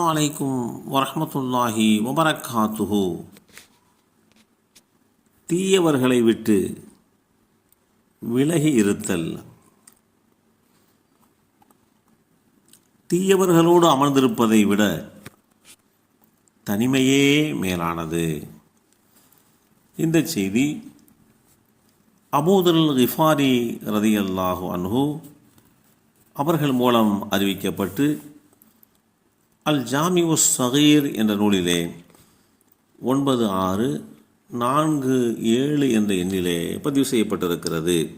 அஸ்ஸலாமு அலைக்கும் வரஹ்மத்துல்லாஹி வபரக்காத்துஹு. தீயவர்களை விட்டு விலகி இருத்தல். தீயவர்களோடு அமர்ந்திருப்பதை விட தனிமையே மேலானது. இந்த செய்தி அபூதல் கிஃபாரி ரதியல்லாஹு அன்ஹு அவர்கள் மூலம் அறிவிக்கப்பட்டு அல் உஸ் சகீர் என்ற நூலிலே ஒன்பது ஆறு நான்கு ஏழு என்ற எண்ணிலே பதிவு செய்யப்பட்டிருக்கிறது.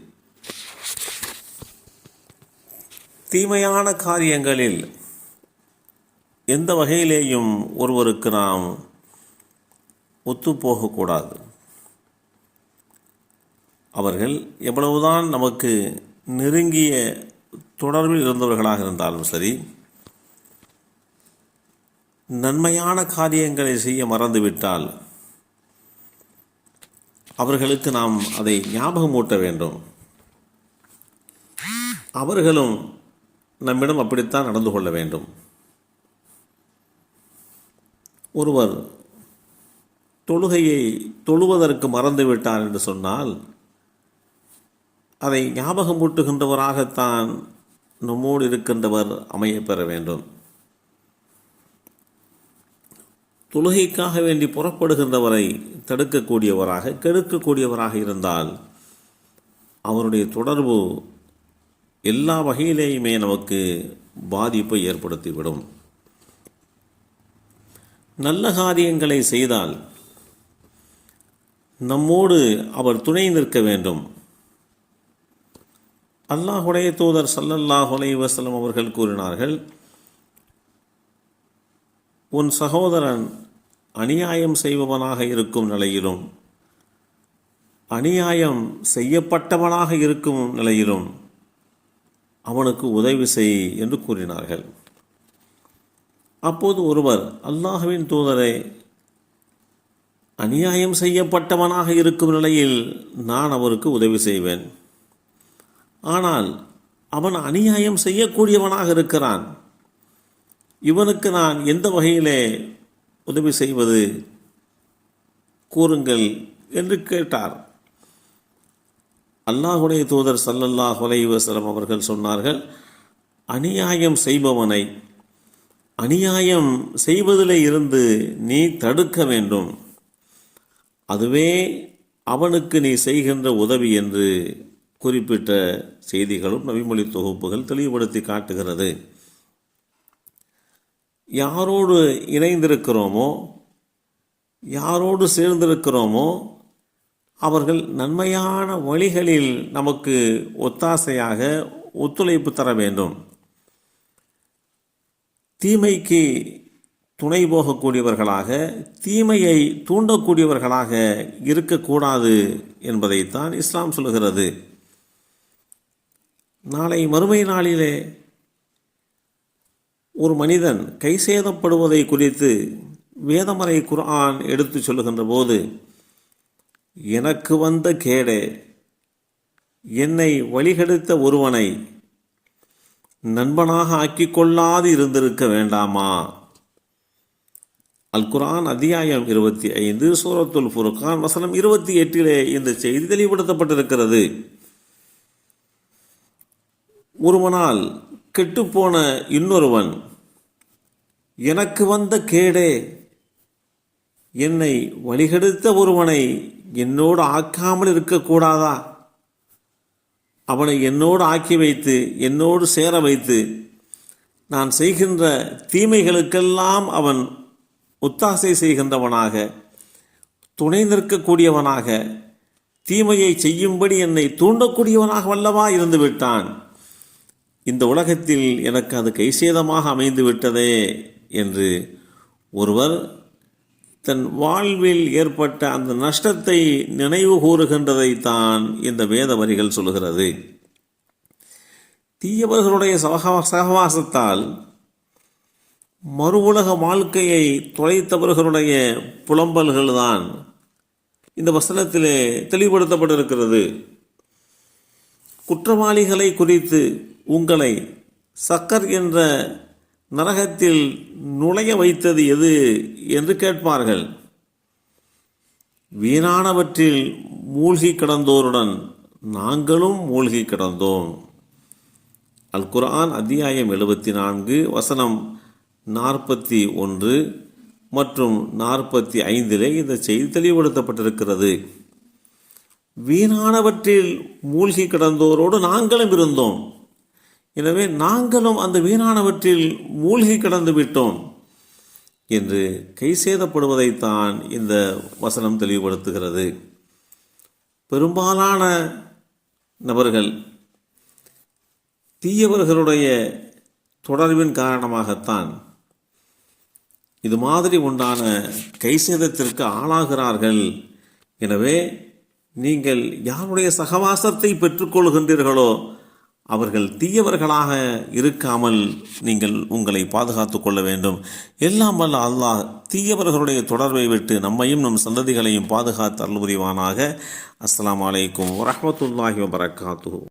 தீமையான காரியங்களில் எந்த வகையிலேயும் ஒருவருக்கு நாம் ஒத்துப்போகக்கூடாது அவர்கள் எவ்வளவுதான் நமக்கு நெருங்கிய தொடர்பில் இருந்தவர்களாக இருந்தாலும் சரி நன்மையான காரியங்களை செய்ய மறந்துவிட்டால் அவர்களுக்கு நாம் அதை ஞாபகமூட்ட வேண்டும். அவர்களும் நம்மிடம் அப்படித்தான் நடந்து கொள்ள வேண்டும். ஒருவர் தொழுகையை தொழுவதற்கு மறந்துவிட்டார் என்று சொன்னால் அதை ஞாபகம் ஊட்டுகின்றவராகத்தான் நம்மோடு இருக்கின்றவர் அமைய பெற வேண்டும். தொழுகைக்காக வேண்டி புறப்படுகின்றவரை தடுக்கக்கூடியவராக கெடுக்கக்கூடியவராக இருந்தால் அவருடைய தொடர்பு எல்லா வகையிலேயுமே நமக்கு பாதிப்பை ஏற்படுத்திவிடும். நல்ல காரியங்களை செய்தால் நம்மோடு அவர் துணை நிற்க வேண்டும். அல்லாஹுடைய தூதர் சல்லல்லாஹ் அலைஹி அவர்கள் கூறினார்கள் உன் சகோதரன் அநியாயம் செய்பவனாக இருக்கும் நிலையிலும் அநியாயம் செய்யப்பட்டவனாக இருக்கும் நிலையிலும் அவனுக்கு உதவி செய் என்று கூறினார்கள். அப்போது ஒருவர் அல்லாஹுவின் தூதரை அநியாயம் செய்யப்பட்டவனாக இருக்கும் நிலையில் நான் அவருக்கு உதவி செய்வேன். ஆனால் அவன் அநியாயம் செய்யக்கூடியவனாக இருக்கிறான். இவனுக்கு நான் எந்த வகையிலே உதவி செய்வது? கூறுங்கள் என்று கேட்டார். அல்லாஹுடைய தூதர் சல்லல்லாஹ் வலைவசலம் அவர்கள் சொன்னார்கள் அநியாயம் செய்பவனை அநியாயம் செய்வதிலே இருந்து நீ தடுக்க வேண்டும். அதுவே அவனுக்கு நீ செய்கின்ற உதவி என்று குறிப்பிட்ட செய்திகளும் நவிமொழி தொகுப்புகள் தெளிவுபடுத்தி காட்டுகிறது. யாரோடு இணைந்திருக்கிறோமோ யாரோடு சேர்ந்திருக்கிறோமோ அவர்கள் நன்மையான வழிகளில் நமக்கு ஒத்தாசையாக ஒத்துழைப்பு தர வேண்டும். தீமைக்கு துணை போகக்கூடியவர்களாக தீமையை தூண்டக்கூடியவர்களாக இருக்கக்கூடாது என்பதைத்தான் இஸ்லாம் சொல்கிறது நாளை மறுமை நாளிலே ஒரு மனிதன் கை சேதப்படுவதை குறித்து வேதமறை குர்ஆன் எடுத்து சொல்லுகின்ற போது எனக்கு வந்த கேடே என்னை வழிகெடுத்த ஒருவனை நண்பனாக ஆக்கிக்கொள்ளாது இருந்திருக்க வேண்டாமா? அல் குரான் அத்தியாயம் இருபத்தி ஐந்து சூரத்துல் ஃபுர்கான் வசனம் இருபத்தி எட்டிலே இந்த செய்தி தெளிவுபடுத்தப்பட்டிருக்கிறது. ஒருவனால் கெட்டுப்போன இன்னொருவன் எனக்கு வந்த கேடே என்னை வழிகெடுத்த ஒருவனை என்னோடு ஆக்காமல் இருக்கக்கூடாதா? அவனை என்னோடு ஆக்கி வைத்து என்னோடு சேர வைத்து நான் செய்கின்ற தீமைகளுக்கெல்லாம் அவன் ஒத்தாசை செய்கின்றவனாக துணை நிற்கக்கூடியவனாக தீமையை செய்யும்படி என்னை தூண்டக்கூடியவனாக வல்லவா இருந்து விட்டான். இந்த உலகத்தில் எனக்கு அது கைசேதமாக அமைந்து விட்டதே. என்று ஒருவர் தன் வாழ்வில் ஏற்பட்ட அந்த நஷ்டத்தை நினைவு கூறுகின்றதைத்தான் இந்த வேத வரிகள் சொல்கிறது தீயவர்களுடைய சகவா சகவாசத்தால் மறு உலக வாழ்க்கையை தொலைத்தவர்களுடைய புலம்பல்கள்தான் இந்த வசனத்திலே தெளிவுபடுத்தப்பட்டிருக்கிறது. குற்றவாளிகளை குறித்து உங்களை சக்கர் என்ற நரகத்தில் நுழைய வைத்தது எது என்று கேட்பார்கள். வீணானவற்றில் மூழ்கி கிடந்தோருடன் நாங்களும் மூழ்கி கிடந்தோம். அல் குரான் அத்தியாயம் எழுபத்தி நான்கு வசனம் நாற்பத்தி ஒன்று மற்றும் நாற்பத்தி ஐந்திலே இந்த செய்தி தெளிவுபடுத்தப்பட்டிருக்கிறது. வீணானவற்றில் மூழ்கி கிடந்தோரோடு நாங்களும் இருந்தோம். எனவே நாங்களும் அந்த வீணானவற்றில் மூழ்கி கடந்து விட்டோம் என்று கை சேதப்படுவதைத்தான் இந்த வசனம் தெளிவுபடுத்துகிறது. பெரும்பாலான நபர்கள் தீயவர்களுடைய தொடர்பின் காரணமாகத்தான் இது மாதிரி உண்டான கை சேதத்திற்கு ஆளாகிறார்கள். எனவே நீங்கள் யாருடைய சகவாசத்தை பெற்றுக்கொள்கின்றீர்களோ அவர்கள் தீயவர்களாக இருக்காமல் நீங்கள் உங்களை பாதுகாத்து கொள்ள வேண்டும். எல்லாம் வல்ல அல்லாஹ் தீயவர்களுடைய தொடர்பை விட்டு நம்மையும் நம் சந்ததிகளையும் பாதுகாத்து அருள் புரிவானாக. அஸ்ஸலாமு அலைக்கும் வரஹ்மத்துல்லாஹி வபரகாத்துஹு.